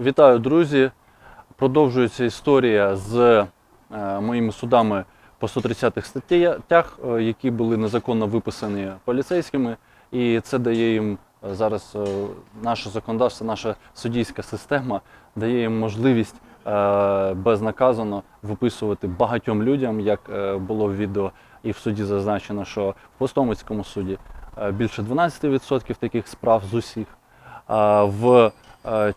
Вітаю, друзі! Продовжується історія з е, моїми судами по 130 статтях, е, які були незаконно виписані поліцейськими. І це дає їм е, зараз наше законодавство, наша суддійська система дає їм можливість безнаказано виписувати багатьом людям, як було в відео і в суді зазначено, що в Постомицькому суді більше 12% таких справ з усіх. В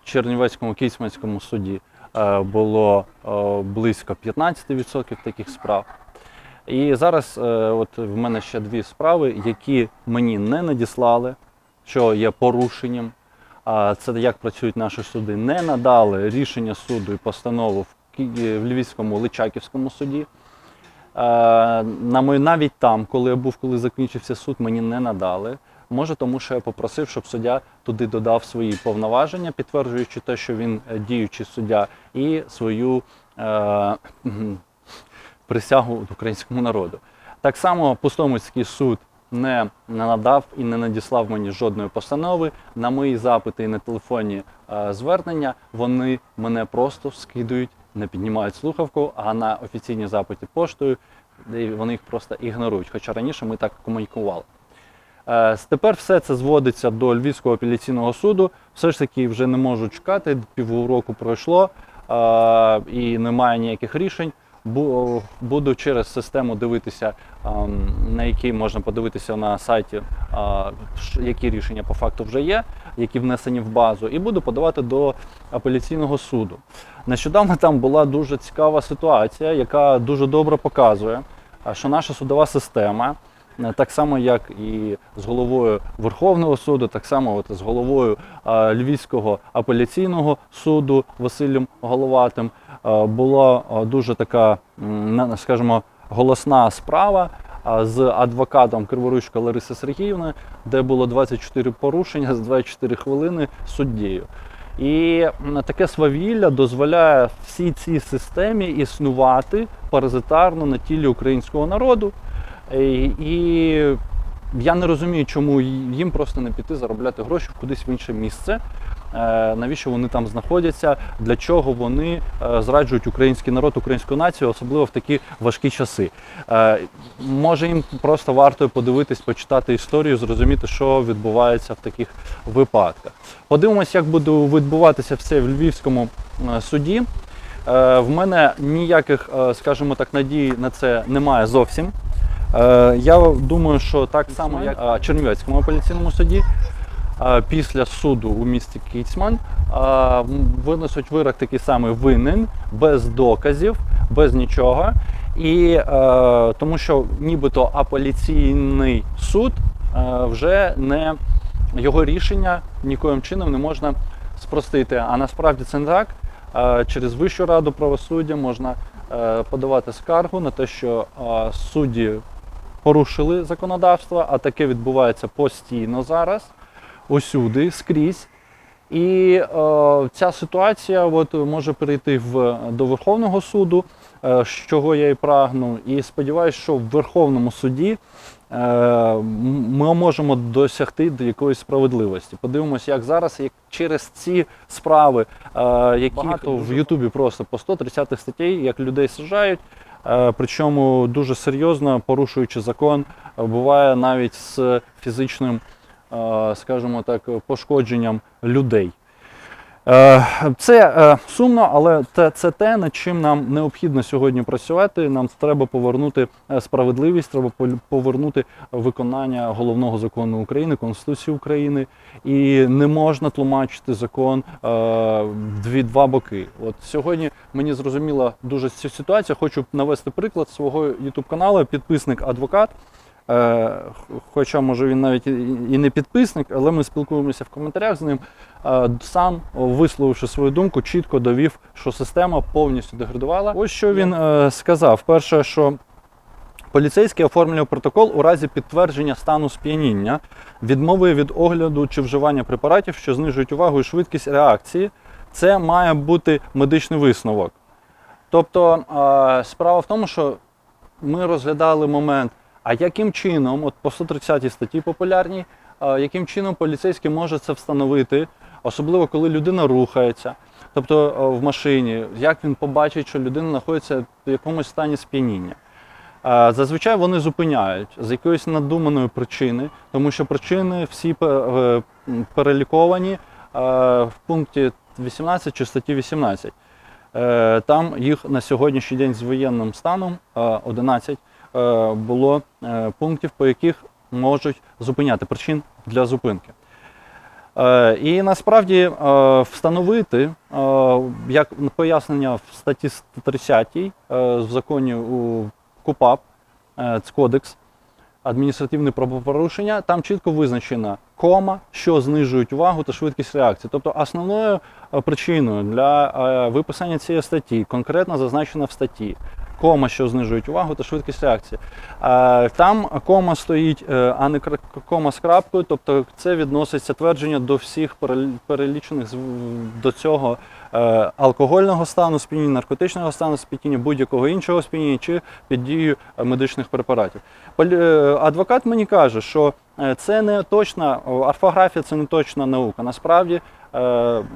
Чернівецькому Кіцманському суді е, було е, близько 15% таких справ. І зараз е, от в мене ще дві справи, які мені не надіслали, що є порушенням. Це як працюють наші суди. Не надали рішення суду і постанову в Львівському Личаківському суді. Е, На мою навіть там, коли я був, коли закінчився суд, мені не надали. Може, тому що я попросив, щоб суддя туди додав свої повноваження, підтверджуючи те, що він е, діючий суддя, і свою е, присягу українському народу. Так само Пустомицький суд не надав і не надіслав мені жодної постанови. На мої запити і на телефонні е, звернення вони мене просто скидують, не піднімають слухавку, а на офіційні запити поштою вони їх просто ігнорують. Хоча раніше ми так комунікували. Е, Тепер все це зводиться до Львівського апеляційного суду. Все ж таки вже не можуть чекати. Півроку пройшло е, і немає ніяких рішень. Бу- Буду через систему дивитися, ем, на якій можна подивитися на сайті, е, які рішення по факту вже є, які внесені в базу, і буду подавати до апеляційного суду. Нещодавно там була дуже цікава ситуація, яка дуже добре показує, що наша судова система, е, так само як і з головою Верховного суду, так само от з головою е, Львівського апеляційного суду Василем Головатим, е, була е, дуже така, скажімо, голосна справа з адвокатом Криворучко Лариси Сергіївни, де було 24 порушення з 24 хвилини суддєю. І таке свавілля дозволяє всій цій системі існувати паразитарно на тілі українського народу. І, і я не розумію, чому їм просто не піти заробляти гроші кудись в інше місце. Е, Навіщо вони там знаходяться? Для чого вони е, зраджують український народ, українську націю, особливо в такі важкі часи? Е, Може їм просто варто подивитись, почитати історію, зрозуміти, що відбувається в таких випадках. Подивимось, як буде відбуватися все в Львівському е, суді. Е, В мене ніяких, е, скажімо так, надій на це немає зовсім. Е, Я думаю, що так само, як е, в Чернівецькому апеляційному суді, е, після суду у місті Кіцман е, винесуть вирок такий самий винен, без доказів, без нічого. І тому що нібито апеляційний суд вже не його рішення нікоїм чином не можна спростити. А насправді це не так. Через Вищу раду правосуддя можна подавати скаргу на те, що судді порушили законодавство, а таке відбувається постійно зараз, усюди, скрізь. І е, ця ситуація от, може перейти в, до Верховного суду, е, з чого я і прагну. І сподіваюся, що в Верховному суді е, ми можемо досягти до якоїсь справедливості. Подивимося, як зараз, як через ці справи, е, які багато в Ютубі просто по 130 статей, як людей сажають. Е, Причому дуже серйозно порушуючи закон, буває навіть з фізичним, е, скажімо так, пошкодженням людей. Е, Це е, сумно, але це, те, над чим нам необхідно сьогодні працювати. Нам треба повернути е, справедливість, треба повернути виконання головного закону України, Конституції України. І не можна тлумачити закон дві два боки. От сьогодні мені зрозуміла дуже ця ситуація. Хочу навести приклад свого youtube каналу, підписник адвокат. Е, Хоча, може, він навіть і не підписник, але ми спілкуємося в коментарях з ним. Е, Сам, висловивши свою думку, чітко довів, що система повністю деградувала. Ось що він е, сказав: перше, що поліцейський оформлює протокол у разі підтвердження стану сп'яніння, відмови від огляду чи вживання препаратів, що знижують увагу і швидкість реакції. Це має бути медичний висновок. Тобто справа в тому, що ми розглядали момент, а яким чином, от по 130 статті популярній, яким чином поліцейський може це встановити, особливо коли людина рухається. Тобто е, в машині, як він побачить, що людина знаходиться в якомусь стані сп'яніння. Зазвичай вони зупиняють з якоїсь надуманої причини, тому що причини всі е, переліковані е, в пункті 18 чи статті 18. Е, Там їх на сьогоднішній день з воєнним станом е, 11 е, було е, пунктів, по яких можуть зупиняти причин для зупинки. Е, І насправді е, встановити, е, як пояснення в статті 30 е, в законі у КУПАП, е, кодекс адміністративне правопорушення, там чітко визначена кома, що знижують увагу та швидкість реакції. Тобто основною е, причиною для е, виписання цієї статті конкретно зазначена в статті. Кома, що знижують увагу та швидкість реакції. Там кома стоїть, е, а не кома з крапкою, тобто це відноситься твердження до всіх перелічених до цього е, алкогольного стану, сп'яніння, наркотичного стану, сп'яніння, будь-якого іншого сп'яніння чи під дією е, медичних препаратів. Адвокат мені каже, що це не точна орфографія, це не точна наука. Насправді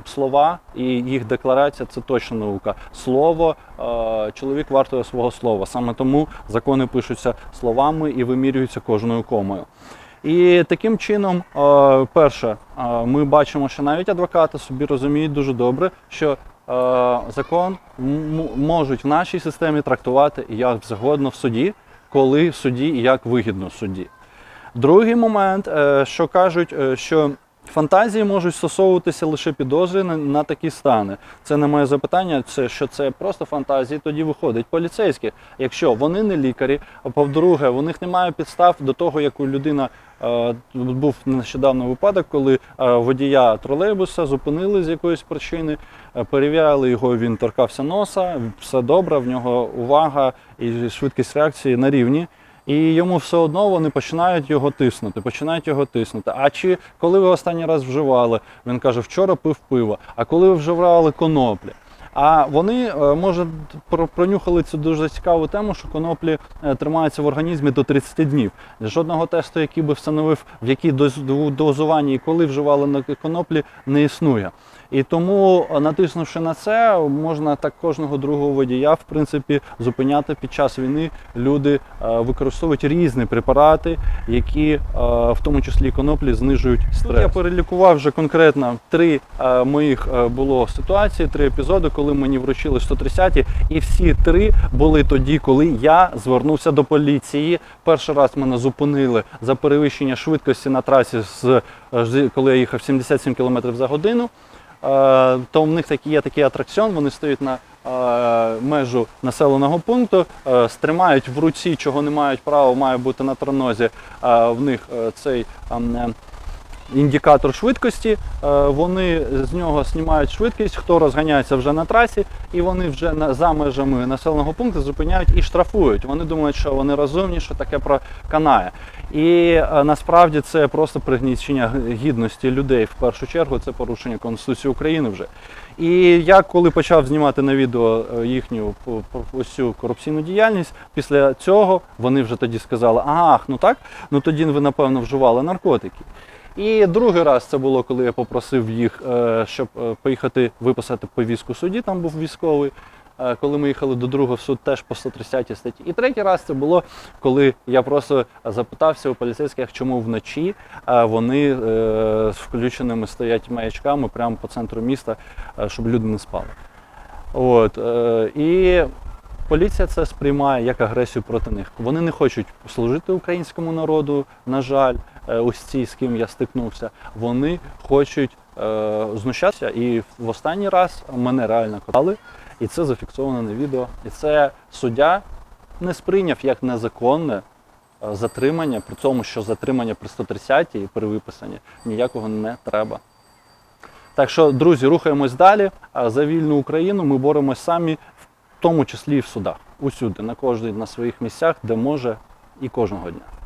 слова і їх декларація це точна наука. Слово е, чоловік вартує свого слова. Саме тому закони пишуться словами і вимірюються кожною комою. І таким чином, е, перше, е, ми бачимо, що навіть адвокати собі розуміють дуже добре, що е, закон можуть в нашій системі трактувати як згодно в суді, коли в суді і як вигідно в суді. Другий момент, е, що кажуть, е, що фантазії можуть стосовуватися лише підозри на, на такі стани. Це не моє запитання, це що це просто фантазії, тоді виходить поліцейські. Якщо вони не лікарі, а по-друге, у них немає підстав до того, як у людина е, був нещодавно випадок, коли е, водія тролейбуса зупинили з якоїсь причини, е, перевіряли його, він торкався носа, все добре, в нього увага і швидкість реакції на рівні. І йому все одно вони починають його тиснути, починають його тиснути. А чи коли ви останній раз вживали? Він каже, вчора пив пиво. А коли ви вживали коноплі? А вони е, може про- пронюхали цю дуже цікаву тему, що коноплі е, тримаються в організмі до 30 днів. Жодного тесту, який би встановив, в якій дозуванні і коли вживали на коноплі, не існує. І тому, е, натиснувши на це, можна так кожного другого водія, в принципі, зупиняти під час війни. Люди е, використовують різні препарати, які е, в тому числі коноплі знижують стрес. Я перелікував вже конкретно три моїх було ситуації, три епізоди, коли мені вручили 130 і всі три були тоді, коли я звернувся до поліції. Перший раз мене зупинили за перевищення швидкості на трасі, з- коли я їхав 77 км за годину. Е, то в них такі є такий атракціон, вони стоять на е, межу населеного пункту, е, стримають в руці, чого не мають права, має бути на тронозі. В них цей індикатор швидкості. Е, вони з нього знімають швидкість, хто розганяється вже на трасі, і вони вже за межами населеного пункту зупиняють і штрафують. Вони думають, що вони розумні, що таке проканає. І е, насправді це просто пригнічення гідності людей в першу чергу. Це порушення Конституції України вже. І я коли почав знімати на відео е, їхню ось корупційну діяльність, після цього вони вже тоді сказали: ах, ну так, ну тоді ви напевно вживали наркотики. І другий раз це було, коли я попросив їх, е, щоб е, поїхати виписати повістку судді, там був військовий. Е, Коли ми їхали до другого в суд, теж по 130 статті. І третій раз це було, коли я просто запитався у поліцейських, чому вночі вони з включеними стоять маячками прямо по центру міста, щоб люди не спали. От, і поліція це сприймає як агресію проти них. Вони не хочуть служити українському народу, на жаль, е, ось ці, з ким я стикнувся. Вони хочуть е, знущатися. І в останній раз мене реально катали, і це зафіксовано на відео. І це суддя не сприйняв як незаконне е, затримання, при тому, що затримання при 130 і при виписанні ніякого не треба. Так що, друзі, рухаємось далі. А За вільну Україну ми боремось самі, в тому числі і в судах. Усюди, на кожній на своїх місцях, де може, і кожного дня.